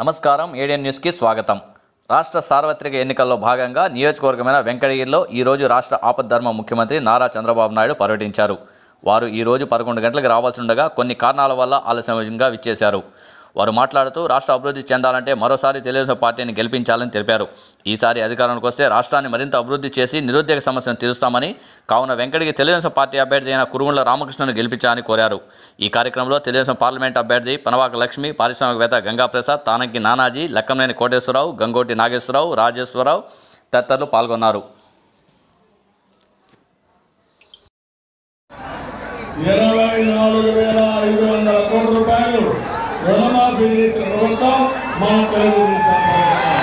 నమస్కారం. ఏడియన్ న్యూస్కి స్వాగతం. రాష్ట్ర సార్వత్రిక ఎన్నికల్లో భాగంగా నియోజకవర్గమైన వెంకటగిరిలో ఈరోజు రాష్ట్ర ఆపద్ధర్మ ముఖ్యమంత్రి నారా చంద్రబాబు నాయుడు పర్యటించారు. వారు ఈరోజు పదకొండు గంటలకు రావాల్సి ఉండగా కొన్ని కారణాల వల్ల ఆలస్యంగా విచ్చేశారు. వారు మాట్లాడుతూ రాష్ట్ర అభివృద్ధి చెందాలంటే మరోసారి తెలుగుదేశం పార్టీని గెలిపించాలని తెలిపారు. ఈసారి అధికారానికి వస్తే రాష్ట్రాన్ని మరింత అభివృద్ధి చేసి నిరుద్యోగ సమస్యను తీరుస్తామని కావున వెంకటకి తెలుగుదేశం పార్టీ అభ్యర్థి అయిన కురుముల రామకృష్ణను గెలిపించాలని కోరారు. ఈ కార్యక్రమంలో తెలుగుదేశం పార్లమెంట్ అభ్యర్థి పనవాక లక్ష్మి పారిశ్రామికవేత్త గంగాప్రసాద్ తానంకి నానాజీ లక్కంనేని కోటేశ్వరరావు గంగోటి నాగేశ్వరరావు రాజేశ్వరరావు తదితరులు పాల్గొన్నారు. ఇరవై నాలుగు వేల ఐదు వందల కోట్ల రూపాయలు రుణమాఫీ చేసిన ప్రభుత్వం మన తెలుగుదేశం ప్రభుత్వం.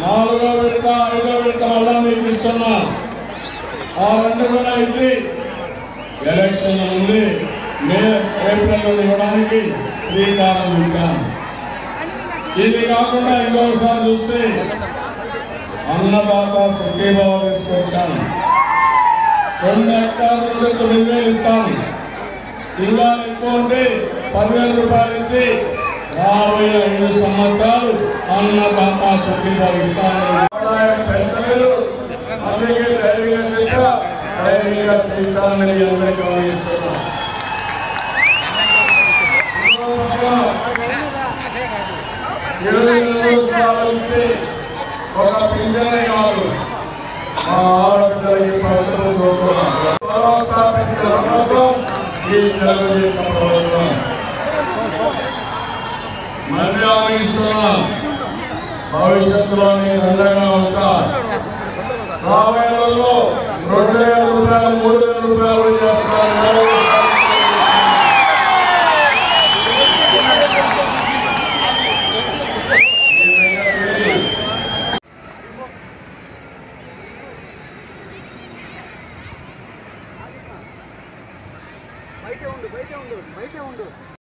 నాలుగో విడత ఐదో విడత మళ్ళా మీకు ఇస్తున్నా. ఆ రెండు కూడా ఇది ఎలక్షన్ ఉంది. మే ఏప్రిల్లో ఇవ్వడానికి శ్రీకారం ఇంకా ఇది కాకుండా ఇంకోసారి చూస్తే అన్నదాత సుఖీభావ తీసుకొచ్చాను రెండు హెక్టార్లు తొమ్మిది వేలు ఇస్తాను ఇంకా ఎక్కువ ఉంటే పదివేల రూపాయలు ఇచ్చి యాభై ఐదు సంవత్సరాలు అన్నదాత సుఖీభావ ఇస్తాను పెంచలేదు. అందుకే ధైర్యంగా ధైర్యంగా చేశానని అందరికీ గమనిస్తున్నాను ఇరవై నాలుగు ఒక పింఛనే కాదు. మా ఆడపిల్లలకి ప్రస్తుతం కోరుకున్నాం ఈ తెలుగుదేశం ప్రభుత్వం మళ్ళీ భవిష్యత్తులో మీరు అండగా ఉంటారు రాబోయే రెండు వేల రూపాయలు మూడు వేల రూపాయలు చేస్తారు బయటే ఉండు బయటే ఉండు బయటే ఉండు.